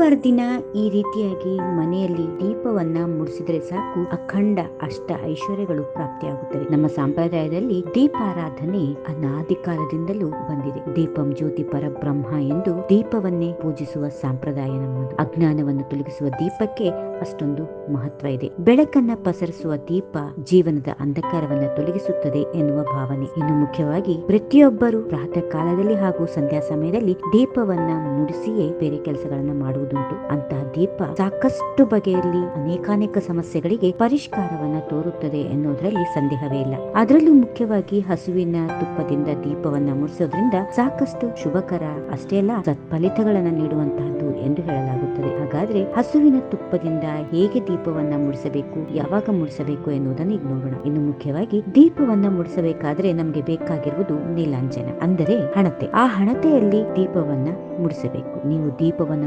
ಮಂಗಳವಾರ ದಿನ ಈ ರೀತಿಯಾಗಿ ಮನೆಯಲ್ಲಿ ದೀಪವನ್ನ ಮುಡಿಸಿದ್ರೆ ಸಾಕು. ಅಖಂಡ ಅಷ್ಟ ಐಶ್ವರ್ಯಗಳು ಪ್ರಾಪ್ತಿಯಾಗುತ್ತವೆ. ನಮ್ಮ ಸಂಪ್ರದಾಯದಲ್ಲಿ ದೀಪಾರಾಧನೆ ಅನಾದಿ ಕಾಲದಿಂದಲೂ ಬಂದಿದೆ. ದೀಪಂ ಜ್ಯೋತಿ ಪರಬ್ರಹ್ಮ ಎಂದು ದೀಪವನ್ನೇ ಪೂಜಿಸುವ ಸಂಪ್ರದಾಯ ನಮ್ಮದು. ಅಜ್ಞಾನವನ್ನು ತೊಲಗಿಸುವ ದೀಪಕ್ಕೆ ಅಷ್ಟೊಂದು ಮಹತ್ವ ಇದೆ. ಬೆಳಕನ್ನ ಪಸರಿಸುವ ದೀಪ ಜೀವನದ ಅಂಧಕಾರವನ್ನು ತೊಲಗಿಸುತ್ತದೆ ಎನ್ನುವ ಭಾವನೆ. ಇನ್ನು ಮುಖ್ಯವಾಗಿ ಪ್ರತಿಯೊಬ್ಬರು ಪ್ರಾತಃ ಕಾಲದಲ್ಲಿ ಹಾಗೂ ಸಂಧ್ಯಾ ಸಮಯದಲ್ಲಿ ದೀಪವನ್ನ ಮುಡಿಸಿಯೇ ಬೇರೆ ಕೆಲಸಗಳನ್ನ ಮಾಡುವುದುಂಟು ಅಂತಹ ದೀಪ ಸಾಕಷ್ಟು ಬಗೆಯಲ್ಲಿ ಅನೇಕಾನೇಕ ಸಮಸ್ಯೆಗಳಿಗೆ ಪರಿಷ್ಕಾರವನ್ನ ತೋರುತ್ತದೆ ಎನ್ನುವುದರಲ್ಲಿ ಸಂದೇಹವೇ ಇಲ್ಲ. ಅದರಲ್ಲೂ ಮುಖ್ಯವಾಗಿ ಹಸುವಿನ ತುಪ್ಪದಿಂದ ದೀಪವನ್ನ ಮುಡಿಸೋದ್ರಿಂದ ಸಾಕಷ್ಟು ಶುಭಕರ, ಅಷ್ಟೇ ಅಲ್ಲ ಸತ್ಫಲಿತಗಳನ್ನ ನೀಡುವಂತಹದ್ದು ಎಂದು ಹೇಳಲಾಗುತ್ತದೆ. ಹಾಗಾದ್ರೆ ಹಸುವಿನ ತುಪ್ಪದಿಂದ ಹೇಗೆ ದೀಪವನ್ನ ಮುಡಿಸಬೇಕು ಯಾವಾಗ ಮುಡಿಸಬೇಕು ಎನ್ನುವುದನ್ನು ಈಗ ನೋಡೋಣ. ಇನ್ನು ಮುಖ್ಯವಾಗಿ ದೀಪವನ್ನ ಮುಡಿಸಬೇಕಾದ್ರೆ ನಮಗೆ ಬೇಕಾಗಿರುವುದು ನೀಲಾಂಜನ, ಅಂದರೆ ಹಣತೆ. ಆ ಹಣತೆಯಲ್ಲಿ ದೀಪವನ್ನ ಮುಡಿಸಬೇಕು ನೀವು ದೀಪವನ್ನ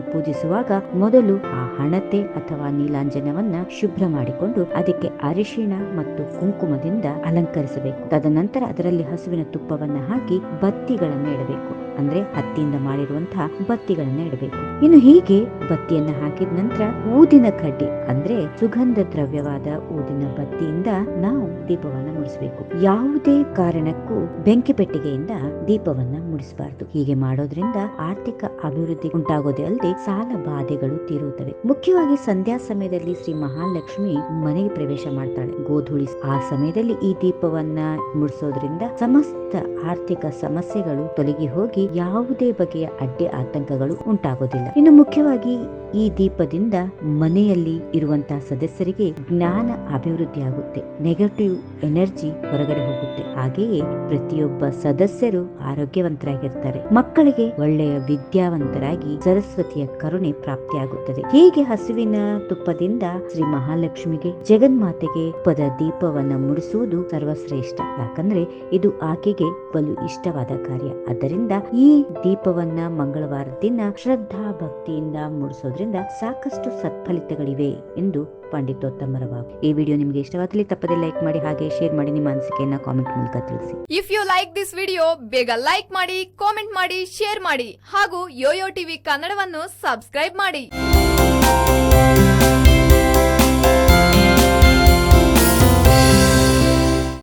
ಪೂಜಿಸುವಾಗ ಮೊದಲು ಆ ಹಣತೆ ಅಥವಾ ನೀಲಾಂಜನವನ್ನ ಶುಭ್ರ ಮಾಡಿಕೊಂಡು ಅದಕ್ಕೆ ಅರಿಶಿಣ ಮತ್ತು ಕುಂಕುಮದಿಂದ ಅಲಂಕರಿಸಬೇಕು. ತದನಂತರ ಅದರಲ್ಲಿ ಹಸುವಿನ ತುಪ್ಪವನ್ನ ಹಾಕಿ ಬತ್ತಿಗಳನ್ನ ಇಡಬೇಕು ಅಂದ್ರೆ ಹತ್ತಿಯಿಂದ ಮಾಡಿರುವಂತಹ ಬತ್ತಿಗಳನ್ನ ಇಡಬೇಕು. ಇನ್ನು ಹೀಗೆ ಬತ್ತಿಯನ್ನ ಹಾಕಿದ ನಂತರ ಊದಿನ ಕಡ್ಡಿ ಅಂದ್ರೆ ಸುಗಂಧ ದ್ರವ್ಯವಾದ ಊದಿನ ಬತ್ತಿಯಿಂದ ನಾವು ದೀಪವನ್ನ ಮುಡಿಸಬೇಕು. ಯಾವುದೇ ಕಾರಣಕ್ಕೂ ಬೆಂಕಿ ಪೆಟ್ಟಿಗೆಯಿಂದ ದೀಪವನ್ನ ಮುಡಿಸಬಾರದು. ಹೀಗೆ ಮಾಡೋದ್ರಿಂದ ಆರ್ಥಿಕ ಅಭಿವೃದ್ಧಿ ಉಂಟಾಗೋದೇ ಅಲ್ಲದೆ ಸಾಲ ಬಾಧೆಗಳು ತೀರುತ್ತವೆ. ಮುಖ್ಯವಾಗಿ ಸಂಧ್ಯಾ ಸಮಯದಲ್ಲಿ ಶ್ರೀ ಮಹಾಲಕ್ಷ್ಮಿ ಮನೆಗೆ ಪ್ರವೇಶ ಮಾಡ್ತಾಳೆ. ಗೋಧೂಳಿ ಆ ಸಮಯದಲ್ಲಿ ಈ ದೀಪವನ್ನ ಮುಡಿಸೋದ್ರಿಂದ ಸಮಸ್ತ ಆರ್ಥಿಕ ಸಮಸ್ಯೆಗಳು ತೊಲಗಿ ಹೋಗಿ ಯಾವುದೇ ಬಗೆಯ ಅಡ್ಡಿ ಆತಂಕಗಳು ಉಂಟಾಗೋದಿಲ್ಲ ಇನ್ನು ಮುಖ್ಯವಾಗಿ ಈ ದೀಪದಿಂದ ಮನೆಯಲ್ಲಿ ಇರುವಂತಹ ಸದಸ್ಯರಿಗೆ ಜ್ಞಾನ ಅಭಿವೃದ್ಧಿಯಾಗುತ್ತೆ. ನೆಗೆಟಿವ್ ಎನರ್ಜಿ ಹೊರಗಡೆ ಹೋಗುತ್ತೆ. ಹಾಗೆಯೇ ಪ್ರತಿಯೊಬ್ಬ ಸದಸ್ಯರು ಆರೋಗ್ಯವಂತರಾಗಿರ್ತಾರೆ. ಮಕ್ಕಳಿಗೆ ಒಳ್ಳೆಯ ವಿದ್ಯಾವಂತರಾಗಿ ಸರಸ್ವತಿಯ ಕರುಣೆ ಪ್ರಾಪ್ತಿಯಾಗುತ್ತದೆ. ಹೀಗೆ ಹಸುವಿನ ತುಪ್ಪದಿಂದ ಶ್ರೀ ಮಹಾಲಕ್ಷ್ಮಿಗೆ ಜಗನ್ಮಾತೆಗೆ ಪದ ದೀಪವನ್ನ ಮುಡಿಸುವುದು ಸರ್ವಶ್ರೇಷ್ಠ. ಯಾಕಂದ್ರೆ ಇದು ಆಕೆಗೆ ಬಲು ಇಷ್ಟವಾದ ಕಾರ್ಯ. ಆದ್ದರಿಂದ ಈ ದೀಪವನ್ನ ಮಂಗಳವಾರ ದಿನ ಶ್ರದ್ಧಾ ಭಕ್ತಿಯಿಂದ ಮೂಡಿಸೋದ್ರಿಂದ ಸಾಕಷ್ಟು ಸತ್ಫಲಿತಗಳಿವೆ ಎಂದು ಪಂಡಿತೋತ್ತಮರ ಬಾಬು ಈ ವಿಡಿಯೋ ನಿಮಗೆ ಇಷ್ಟವಾದಲ್ಲಿ ತಪ್ಪದೆ ಲೈಕ್ ಮಾಡಿ ಹಾಗೆ ಶೇರ್ ಮಾಡಿ ನಿಮ್ಮ ಅನಿಸಿಕೆಯನ್ನ ಕಾಮೆಂಟ್ ಮೂಲಕ ತಿಳಿಸಿ. If you like this video ಬೇಗ ಲೈಕ್ ಮಾಡಿ, ಕಾಮೆಂಟ್ ಮಾಡಿ, ಶೇರ್ ಮಾಡಿ ಹಾಗೂ ಯೋಯೋ ಟಿವಿ ಕನ್ನಡವನ್ನು ಸಬ್ಸ್ಕ್ರೈಬ್ ಮಾಡಿ.